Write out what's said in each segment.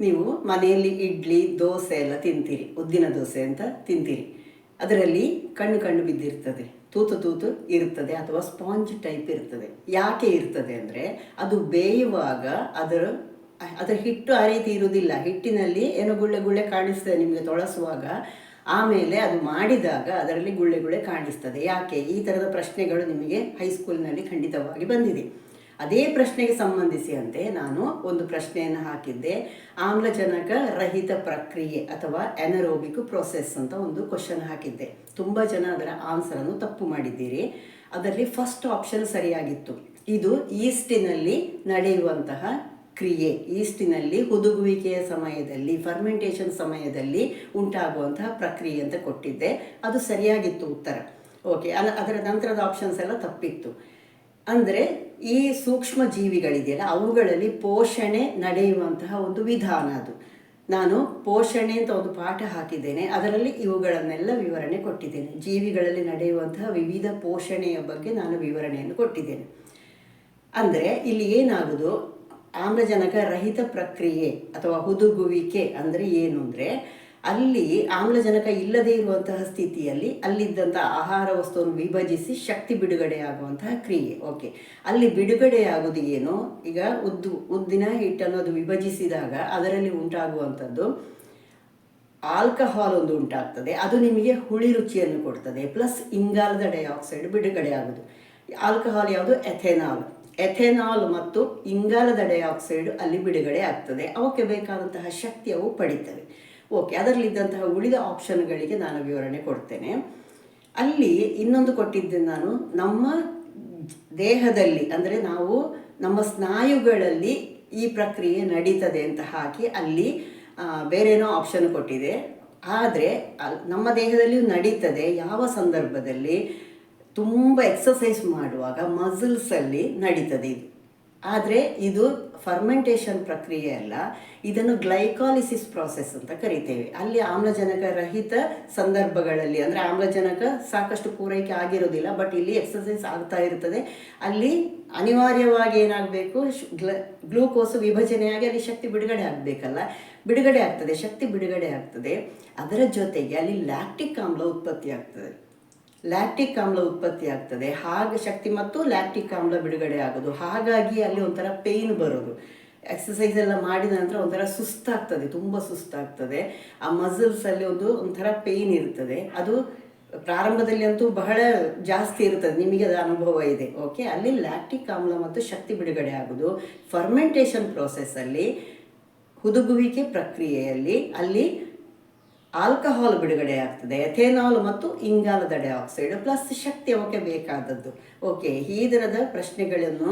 ನೀವು ಮನೆಯಲ್ಲಿ ಇಡ್ಲಿ, ದೋಸೆ ಎಲ್ಲ ತಿಂತೀರಿ. ಉದ್ದಿನ ದೋಸೆ ಅಂತ ತಿಂತೀರಿ. ಅದರಲ್ಲಿ ಕಣ್ಣು ಕಣ್ಣು ಬಿದ್ದಿರ್ತದೆ. ತೂತು ತೂತು ಇರ್ತದೆ ಅಥವಾ ಸ್ಪಾಂಜ್ ಟೈಪ್ ಇರ್ತದೆ. ಯಾಕೆ ಇರ್ತದೆ ಅಂದರೆ ಅದು ಬೇಯುವಾಗ ಅದರ ಅದರ ಹಿಟ್ಟು ಆ ರೀತಿ ಇರುವುದಿಲ್ಲ. ಹಿಟ್ಟಿನಲ್ಲಿ ಏನೋ ಗುಳ್ಳೆ ಗುಳ್ಳೆ ಕಾಣಿಸ್ತದೆ ನಿಮಗೆ ತೊಳಸುವಾಗ. ಆಮೇಲೆ ಅದು ಮಾಡಿದಾಗ ಅದರಲ್ಲಿ ಗುಳ್ಳೆ ಗುಳ್ಳೆ ಕಾಣಿಸ್ತದೆ. ಯಾಕೆ? ಈ ಥರದ ಪ್ರಶ್ನೆಗಳು ನಿಮಗೆ ಹೈಸ್ಕೂಲ್ನಲ್ಲಿ ಖಂಡಿತವಾಗಿ ಬಂದಿದೆ. ಅದೇ ಪ್ರಶ್ನೆಗೆ ಸಂಬಂಧಿಸಿದಂತೆ ನಾನು ಒಂದು ಪ್ರಶ್ನೆಯನ್ನು ಹಾಕಿದ್ದೆ. ಆಮ್ಲಜನಕ ರಹಿತ ಪ್ರಕ್ರಿಯೆ ಅಥವಾ ಎನರೋಬಿಕ್ ಪ್ರೊಸೆಸ್ ಅಂತ ಒಂದು ಕ್ವಶನ್ ಹಾಕಿದ್ದೆ. ತುಂಬ ಜನ ಅದರ ಆನ್ಸರನ್ನು ತಪ್ಪು ಮಾಡಿದ್ದೀರಿ. ಅದರಲ್ಲಿ ಫಸ್ಟ್ ಆಪ್ಷನ್ ಸರಿಯಾಗಿತ್ತು. ಇದು ಈಸ್ಟಿನಲ್ಲಿ ನಡೆಯುವಂತಹ ಕ್ರಿಯೆ. ಈಸ್ಟಿನಲ್ಲಿ ಹುದುಗುವಿಕೆಯ ಸಮಯದಲ್ಲಿ ಫರ್ಮೆಂಟೇಷನ್ ಸಮಯದಲ್ಲಿ ಉಂಟಾಗುವಂತಹ ಪ್ರಕ್ರಿಯೆ ಅಂತ ಕೊಟ್ಟಿದ್ದೆ. ಅದು ಸರಿಯಾಗಿತ್ತು ಉತ್ತರ. ಓಕೆ ಅಲ್ಲ, ಅದರ ನಂತರದ ಆಪ್ಷನ್ಸ್ ಎಲ್ಲ ತಪ್ಪಿತ್ತು. ಅಂದರೆ ಈ ಸೂಕ್ಷ್ಮ ಜೀವಿಗಳಿದೆಯಲ್ಲ, ಅವುಗಳಲ್ಲಿ ಪೋಷಣೆ ನಡೆಯುವಂತಹ ಒಂದು ವಿಧಾನ ಅದು. ನಾನು ಪೋಷಣೆ ಅಂತ ಒಂದು ಪಾಠ ಹಾಕಿದ್ದೇನೆ, ಅದರಲ್ಲಿ ಇವುಗಳನ್ನೆಲ್ಲ ವಿವರಣೆ ಕೊಟ್ಟಿದ್ದೇನೆ. ಜೀವಿಗಳಲ್ಲಿ ನಡೆಯುವಂತಹ ವಿವಿಧ ಪೋಷಣೆಯ ಬಗ್ಗೆ ನಾನು ವಿವರಣೆಯನ್ನು ಕೊಟ್ಟಿದ್ದೇನೆ. ಅಂದರೆ ಇಲ್ಲಿ ಏನಾಗುವುದು ಆಮ್ಲಜನಕ ರಹಿತ ಪ್ರಕ್ರಿಯೆ ಅಥವಾ ಹುದುಗುವಿಕೆ ಅಂದರೆ ಏನು ಅಂದರೆ ಅಲ್ಲಿ ಆಮ್ಲಜನಕ ಇಲ್ಲದೇ ಇರುವಂತಹ ಸ್ಥಿತಿಯಲ್ಲಿ ಅಲ್ಲಿದ್ದಂಥ ಆಹಾರ ವಸ್ತುವನ್ನು ವಿಭಜಿಸಿ ಶಕ್ತಿ ಬಿಡುಗಡೆಯಾಗುವಂತಹ ಕ್ರಿಯೆ. ಓಕೆ ಅಲ್ಲಿ ಬಿಡುಗಡೆಯಾಗುವುದು ಏನು? ಈಗ ಉದ್ದು, ಉದ್ದಿನ ಹಿಟ್ಟನ್ನು ಅದು ವಿಭಜಿಸಿದಾಗ ಅದರಲ್ಲಿ ಉಂಟಾಗುವಂಥದ್ದು ಆಲ್ಕಹಾಲ್ ಒಂದು ಉಂಟಾಗ್ತದೆ. ಅದು ನಿಮಗೆ ಹುಳಿ ರುಚಿಯನ್ನು ಕೊಡ್ತದೆ. ಪ್ಲಸ್ ಇಂಗಾಲದ ಡೈಆಕ್ಸೈಡ್ ಬಿಡುಗಡೆ ಆಗೋದು ಆಲ್ಕಹಾಲ್ ಯಾವುದು? ಎಥೆನಾಲ್ ಎಥೆನಾಲ್ ಮತ್ತು ಇಂಗಾಲದ ಡೈಆಕ್ಸೈಡ್ ಅಲ್ಲಿ ಬಿಡುಗಡೆ ಆಗ್ತದೆ. ಅವಕ್ಕೆ ಬೇಕಾದಂತಹ ಶಕ್ತಿ ಅವು ಪಡಿತವೆ ಓಕೆ ಅದರಲ್ಲಿದ್ದಂತಹ ಉಳಿದ ಆಪ್ಷನ್ಗಳಿಗೆ ನಾನು ವಿವರಣೆ ಕೊಡ್ತೇನೆ. ಅಲ್ಲಿ ಇನ್ನೊಂದು ಕೊಟ್ಟಿದ್ದೆ ನಾನು, ನಮ್ಮ ದೇಹದಲ್ಲಿ, ಅಂದರೆ ನಾವು ನಮ್ಮ ಸ್ನಾಯುಗಳಲ್ಲಿ ಈ ಪ್ರಕ್ರಿಯೆ ನಡೀತದೆ ಅಂತ ಹಾಕಿ ಅಲ್ಲಿ ಬೇರೇನೋ ಆಪ್ಷನ್ ಕೊಟ್ಟಿದೆ. ಆದರೆ ನಮ್ಮ ದೇಹದಲ್ಲಿಯೂ ನಡೀತದೆ. ಯಾವ ಸಂದರ್ಭದಲ್ಲಿ? ತುಂಬ ಎಕ್ಸಸೈಸ್ ಮಾಡುವಾಗ ಮಸಲ್ಸಲ್ಲಿ ನಡೀತದೆ ಇದು. ಆದರೆ ಇದು ಫರ್ಮೆಂಟೇಷನ್ ಪ್ರಕ್ರಿಯೆ ಅಲ್ಲ, ಇದನ್ನು ಗ್ಲೈಕಾಲಿಸಿಸ್ ಪ್ರಾಸೆಸ್ ಅಂತ ಕರಿತೇವೆ. ಅಲ್ಲಿ ಆಮ್ಲಜನಕ ರಹಿತ ಸಂದರ್ಭಗಳಲ್ಲಿ, ಅಂದರೆ ಆಮ್ಲಜನಕ ಸಾಕಷ್ಟು ಪೂರೈಕೆ ಆಗಿರೋದಿಲ್ಲ ಬಟ್ ಇಲ್ಲಿ ಎಕ್ಸಸೈಸ್ ಆಗ್ತಾ ಇರ್ತದೆ. ಅಲ್ಲಿ ಅನಿವಾರ್ಯವಾಗಿ ಏನಾಗಬೇಕು ಗ್ಲ, ಗ್ಲೂಕೋಸ್ ವಿಭಜನೆಯಾಗಿ ಅಲ್ಲಿ ಶಕ್ತಿ ಬಿಡುಗಡೆ ಆಗಬೇಕಲ್ಲ, ಬಿಡುಗಡೆ ಆಗ್ತದೆ, ಶಕ್ತಿ ಬಿಡುಗಡೆ ಆಗ್ತದೆ. ಅದರ ಜೊತೆಗೆ ಅಲ್ಲಿ ಲ್ಯಾಕ್ಟಿಕ್ ಆಮ್ಲ ಉತ್ಪತ್ತಿ ಆಗ್ತದೆ ಲ್ಯಾಕ್ಟಿಕ್ ಆಮ್ಲ ಉತ್ಪತ್ತಿ ಆಗ್ತದೆ. ಹಾಗೆ ಶಕ್ತಿ ಮತ್ತು ಲ್ಯಾಕ್ಟಿಕ್ ಆಮ್ಲ ಬಿಡುಗಡೆ ಆಗೋದು. ಹಾಗಾಗಿ ಅಲ್ಲಿ ಒಂಥರ ಪೇಯ್ನ್ ಬರೋದು. ಎಕ್ಸಸೈಸ್ ಎಲ್ಲ ಮಾಡಿದ ನಂತರ ಒಂಥರ ಸುಸ್ತಾಗ್ತದೆ, ತುಂಬ ಸುಸ್ತಾಗ್ತದೆ. ಆ ಮಸಲ್ಸಲ್ಲಿ ಒಂದು ಒಂಥರ ಪೇಯ್ನ್ ಇರ್ತದೆ. ಅದು ಪ್ರಾರಂಭದಲ್ಲಿ ಅಂತೂ ಬಹಳ ಜಾಸ್ತಿ ಇರ್ತದೆ. ನಿಮಗೆ ಅದು ಅನುಭವ ಇದೆ. ಓಕೆ ಅಲ್ಲಿ ಲ್ಯಾಕ್ಟಿಕ್ ಆಮ್ಲ ಮತ್ತು ಶಕ್ತಿ ಬಿಡುಗಡೆ ಆಗೋದು. ಫರ್ಮೆಂಟೇಷನ್ ಪ್ರೋಸೆಸ್ಸಲ್ಲಿ ಹುದುಗುವಿಕೆ ಪ್ರಕ್ರಿಯೆಯಲ್ಲಿ ಅಲ್ಲಿ ಆಲ್ಕಹಾಲ್ ಬಿಡುಗಡೆ ಆಗ್ತದೆ, ಎಥೆನಾಲ್ ಮತ್ತು ಇಂಗಾಲದ ಡೈಆಕ್ಸೈಡ್, ಪ್ಲಸ್ ಶಕ್ತಿ ಅವಕ್ಕೆ ಬೇಕಾದದ್ದು. ಓಕೆ, ಈ ಥರದ ಪ್ರಶ್ನೆಗಳನ್ನು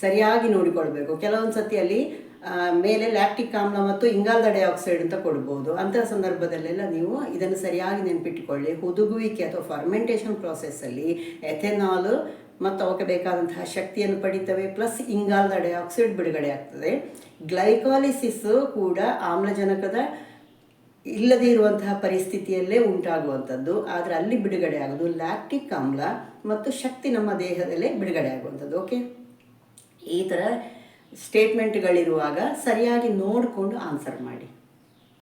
ಸರಿಯಾಗಿ ನೋಡಿಕೊಳ್ಬೇಕು. ಕೆಲವೊಂದು ಸತಿ ಅಲ್ಲಿ ಮೇಲೆ ಲ್ಯಾಕ್ಟಿಕ್ ಆಮ್ಲ ಮತ್ತು ಇಂಗಾಲದ ಡೈಆಕ್ಸೈಡ್ ಅಂತ ಕೊಡ್ಬೋದು. ಅಂತಹ ಸಂದರ್ಭದಲ್ಲೆಲ್ಲ ನೀವು ಇದನ್ನು ಸರಿಯಾಗಿ ನೆನಪಿಟ್ಟುಕೊಳ್ಳಿ ಹುದುಗುವಿಕೆ ಅಥವಾ ಫರ್ಮೆಂಟೇಷನ್ ಪ್ರಾಸೆಸ್ಸಲ್ಲಿ ಎಥೆನಾಲ್ ಮತ್ತು ಅವಕ್ಕೆ ಬೇಕಾದಂತಹ ಶಕ್ತಿಯನ್ನು ಪಡಿತವೆ, ಪ್ಲಸ್ ಇಂಗಾಲದ ಡೈಆಕ್ಸೈಡ್ ಬಿಡುಗಡೆ ಆಗ್ತದೆ. ಗ್ಲೈಕಾಲಿಸಿಸ್ ಕೂಡ ಆಮ್ಲಜನಕದ ಇಲ್ಲದೇ ಇರುವಂತಹ ಪರಿಸ್ಥಿತಿಯಲ್ಲೇ ಉಂಟಾಗುವಂಥದ್ದು, ಆದರೆ ಅಲ್ಲಿ ಬಿಡುಗಡೆ ಆಗೋದು ಲ್ಯಾಕ್ಟಿಕ್ ಆಮ್ಲ ಮತ್ತು ಶಕ್ತಿ ನಮ್ಮ ದೇಹದಲ್ಲೇ ಬಿಡುಗಡೆ ಆಗುವಂಥದ್ದು ಓಕೆ ಈ ಥರ ಸ್ಟೇಟ್ಮೆಂಟ್ಗಳಿರುವಾಗ ಸರಿಯಾಗಿ ನೋಡಿಕೊಂಡು ಆನ್ಸರ್ ಮಾಡಿ.